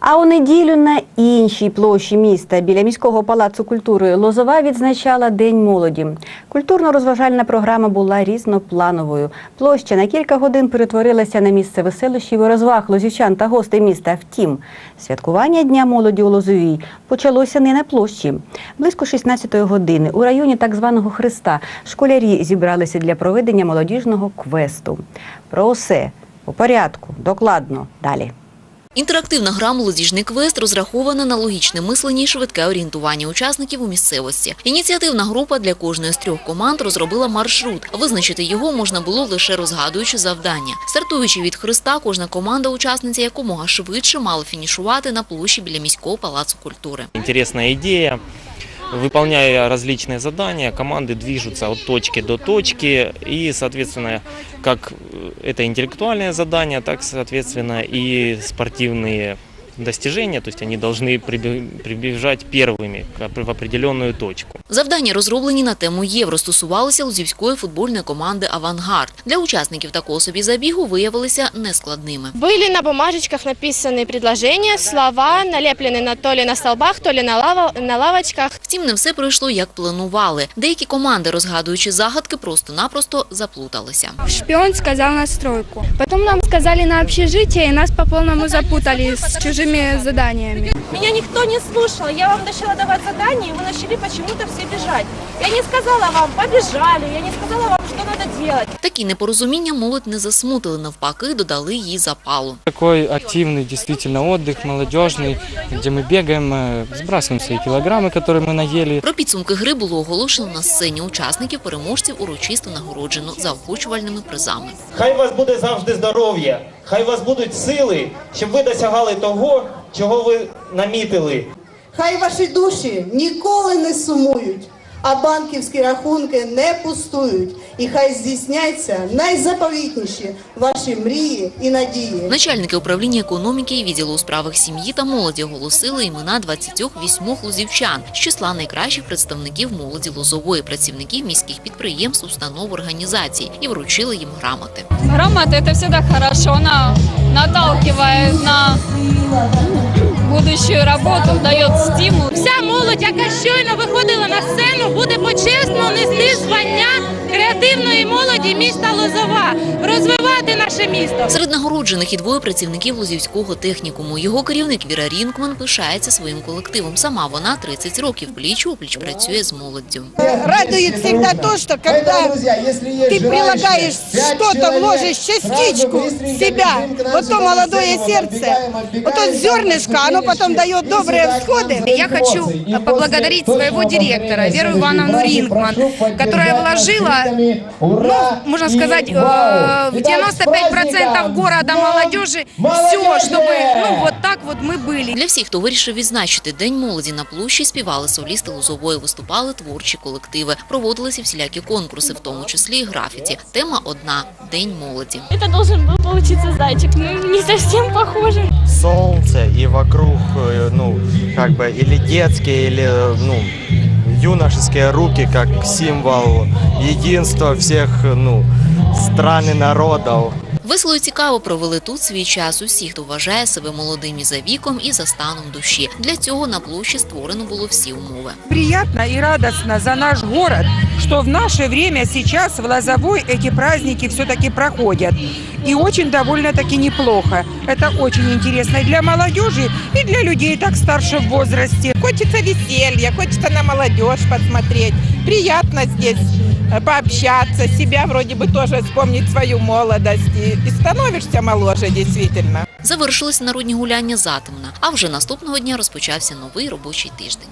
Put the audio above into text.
А у неділю на іншій площі міста біля міського палацу культури Лозова відзначала День молоді. Культурно-розважальна програма була різноплановою. Площа на кілька годин перетворилася на місце веселощів і розваг лозівчан та гостей міста. Втім, святкування Дня молоді у Лозовій почалося не на площі. Близько 16-ї години у районі так званого Христа школярі зібралися для проведення молодіжного квесту. Про усе по порядку, докладно далі. Інтерактивна гра «Молодіжний квест» розрахована на логічне мислення і швидке орієнтування учасників у місцевості. Ініціативна група для кожної з трьох команд розробила маршрут. Визначити його можна було лише розгадуючи завдання. Стартуючи від Христа, кожна команда учасниця якомога швидше мала фінішувати на площі біля міського палацу культури. Інтересна идея. Выполняя различные задания, команды движутся от точки до точки. И, соответственно, как э, это интеллектуальное задание, так, соответственно, и спортивные достижения. То есть они должны прибе- прибежать первыми к- в определенную точку. Завдання розроблені на тему євро стосувалися лузівської футбольної команди «Авангард». Для учасників такого собі забігу виявилися нескладними. Были на бумажечках написаны предложения, слова, налеплены на то ли на столбах, то ли на, лава- на лавочках. Втім, не все пройшло як планували. Деякі команди, розгадуючи загадки, просто-напросто заплуталися. Шпион сказал настройку. Потом нам сказали на общежитие, и нас по полному запутали с чужими заданиями. Меня никто не слушал. Я вам начала давать задания, и вы начали почему-то все бежать. Я не сказала вам, побежали, я не сказала вам, что надо делать. Такі непорозуміння молодь не засмутили, навпаки, додали їй запалу. Такой активный действительно отдых, молодежный, где мы бегаем, э, сбрасываем свои килограммы, которые мы наели. Про підсумки гри було оголошено на сцені учасників переможців урочисто нагороджено заохочувальними призами. Хай у вас буде завжди здоров'я, хай у вас будуть сили, щоб ви досягали того, чого ви намітили. Хай ваші душі ніколи не сумують, а банківські рахунки не пустують. І хай здійсняться найзаповітніші ваші мрії і надії. Начальники управління економіки і відділу у справах сім'ї та молоді оголосили імена 28 лузівчан з числа найкращих представників молоді Лозової, працівників міських підприємств, установ, організацій і вручили їм грамоти. Грамота это всегда хорошо, она наталкивает на будущую работу, дает стимул. Вся молодь, яка щойно виходила на сцену, буде почесно нести звання креативної молоді міста Лозова, розвивати наше місто. Серед нагороджених і двоє працівників Лозівського технікуму. Його керівник Віра Рінкман пишається своїм колективом. Сама вона 30 років пліч опліч працює з молоддю. Радует всегда то, что когда ты прилагаешь что-то, вложишь частичку себя, вот то молодое сердце, вот то зернышко, оно потом дает добрые всходы. Я хочу поблагодарить своего директора Веру Ивановну Рингман, которая вложила, ну, можно сказать, э, в 95% города молодежи все, чтобы, ну, вот так вот мы были. Для всіх, хто вирішив відзначити День молоді на площі, співали солісти Лозової, виступали творчі колективи, проводилися всілякі конкурси, в тому числі і графіті. Тема одна День молоді. Это должен был получиться зайчик, ну не совсем похоже. солнце и вокруг, э, ну, как бы, или детские, или, э, ну, юношеские руки, как символ единства всех, э, ну, стран и народов. Весело і цікаво провели тут свій час усі, хто вважає себе молодим і за віком, і за станом душі. Для цього на площі створено було всі умови. Приятно и радостно за наш город, что в наше время сейчас в Лозовой эти праздники все-таки проходят. И очень довольно-таки неплохо. Это очень интересно и для молодежи, и для людей так старше в возрасте. Хочется веселья, хочется на молодежь посмотреть. Приятно здесь э, пообщаться, себя вроде бы тоже вспомнить свою молодость. И, и становишься моложе действительно. Завершилися народні гуляння затемно, а вже наступного дня розпочався новий робочий тиждень.